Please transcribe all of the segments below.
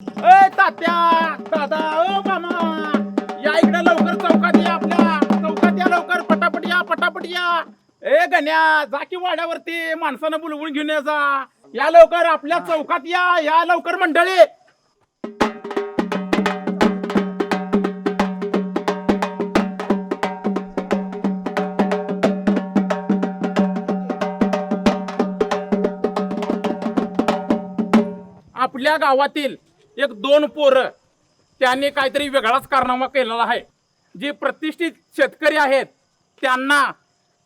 ए तात्या दादा ओ मामा या इकडे लवकर चौकात या आपल्या. चौकात या लवकर पटापट या पटापट या. ए गण्या जा की वाड्यावरती माणसानं बुलवून घेऊन ये जा. या लवकर आपल्या चौकात या या लवकर मंडळी. आपल्या गावातील एक दोन पोरं त्यांनी काहीतरी वेगळाच कारनामा केलेला आहे. जे प्रतिष्ठित शेतकरी आहेत त्यांना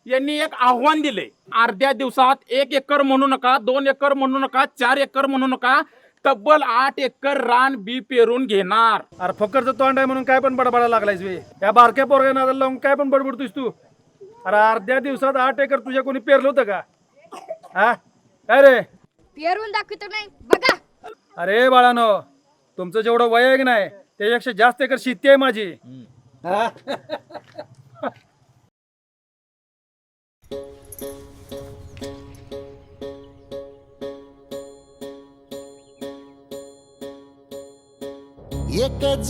यांनी एक आव्हान दिले. अर्ध्या दिवसात एक एकर म्हणू नका दोन एकर म्हणू नका चार एकर म्हणू नका तब्बल आठ एकर रान बी पेरून घेणार. अरे फकरचं तोंड आहे म्हणून काय पण बडबडा लागलायस वे या बारक्या पोरग्या नादाला लावून काय पण बडबडतोस तू? अरे अर्ध्या दिवसात आठ एकर तुझ्या कोणी पेरलं होतं का? हा? काय रे? पेरून दाखवतो नाही. बघा. अरे बाळानो तुमचं जेवढं वय आहे की नाही त्याच्यापेक्षा जास्त एकर शेती आहे माझी हा?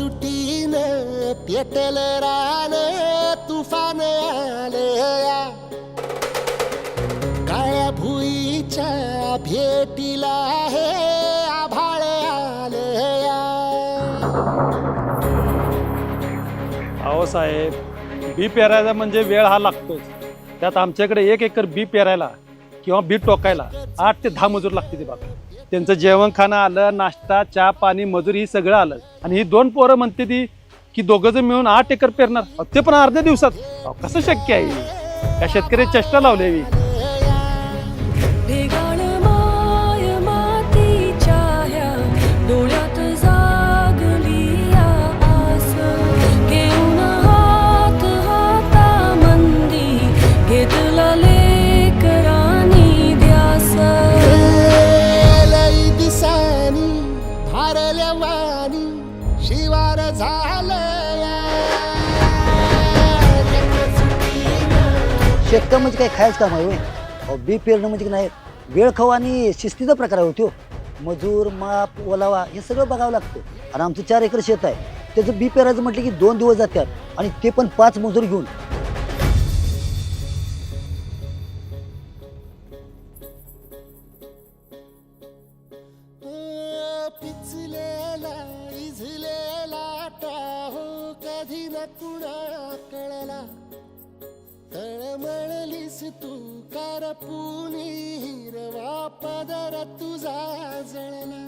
एकजुटीनं पेटल रान तुफान आले काळ्या भुईच्या भेटीला हे अहो साहेब बी पेरायचा म्हणजे वेळ हा लागतोच. त्यात आमच्याकडे एक एकर बी पेरायला किंवा बी टोकायला आठ ते दहा मजूर लागते ते बाबा त्यांचं जेवण खाणं आलं नाश्ता चहा पाणी मजूर ही सगळं आलं. आणि ही दोन पोरं म्हणते ती की दोघं जण मिळून आठ एकर पेरणार. ते पण अर्ध्या दिवसात. अहो, कसं शक्य आहे? या शेतकरी चेष्टा लावली शिवार झालया. शेतकं म्हणजे काय खायचं काम आहे अहो बी पेरणं म्हणजे की नाही. वेळ खाऊ आणि शिस्तीचा प्रकार आहे होतो. मजूर माप ओलावा हे सगळं बघावं लागतं. आणि आमचं चार एकर शेत आहे. त्याचं बी पेरायचं म्हटलं की दोन दिवस जातात. आणि ते पण पाच मजूर घेऊन. कधी कुणा कळला तळमळलीस तू करपुनी हिरवा पदर तुझा जळला.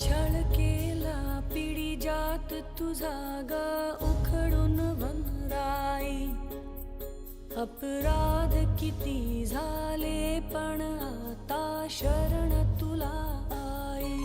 छळ केला पिढी जात तुझा ग उखडून वनराई. अपराध किती झाले पण आता शरण तुला आई.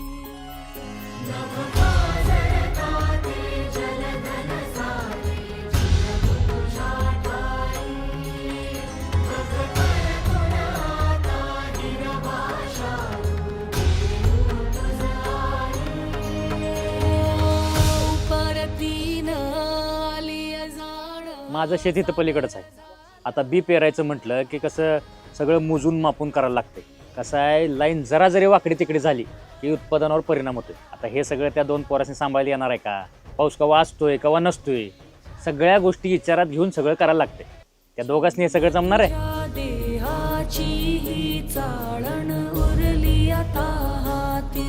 माझं शेत इथं पलीकडंच आहे. आता बी पेरायचं म्हटलं की कसं सगळं मोजून मापून करायला लागते कसं आहे लाईन जरा जरी वाकडी तिकडे झाली की उत्पादनावर परिणाम होतोय. आता हे सगळं त्या दोन पोरासनी सांभाळायला येणार आहे का? पाऊस केव्हा असतोय केव्हा नसतोय? सगळ्या गोष्टी विचारात घेऊन सगळं करायला लागते त्या दोघांनी हे सगळं जमणार आहे? चाळण उरली आता हाती.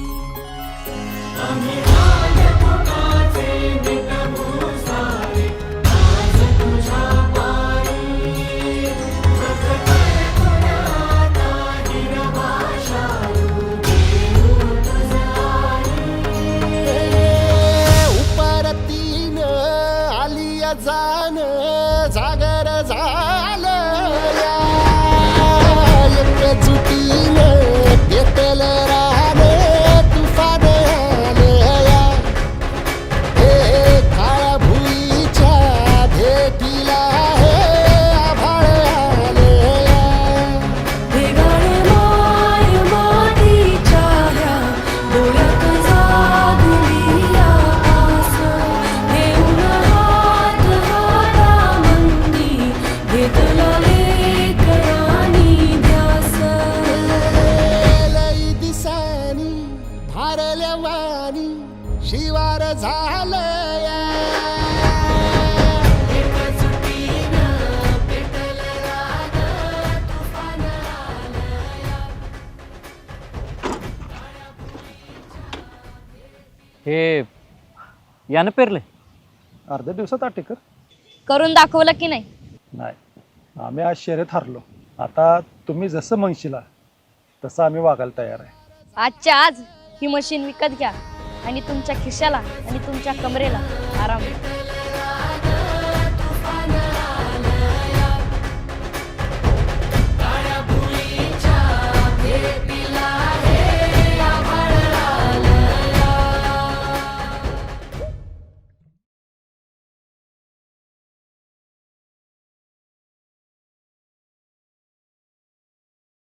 आली आणि शिवार झालं या हे यानं पेरले अर्ध्या दिवसात आठ एकर. करून दाखवलं की नाही? नाही. आम्ही आज शर्यत हारलो. आता तुम्ही जसं म्हणशिला तसं आम्ही वागायला तयार आहे. आजच्या आज? ही मशीन विकत घ्या आणि तुमच्या खिशाला आणि तुमच्या कमरेला आराम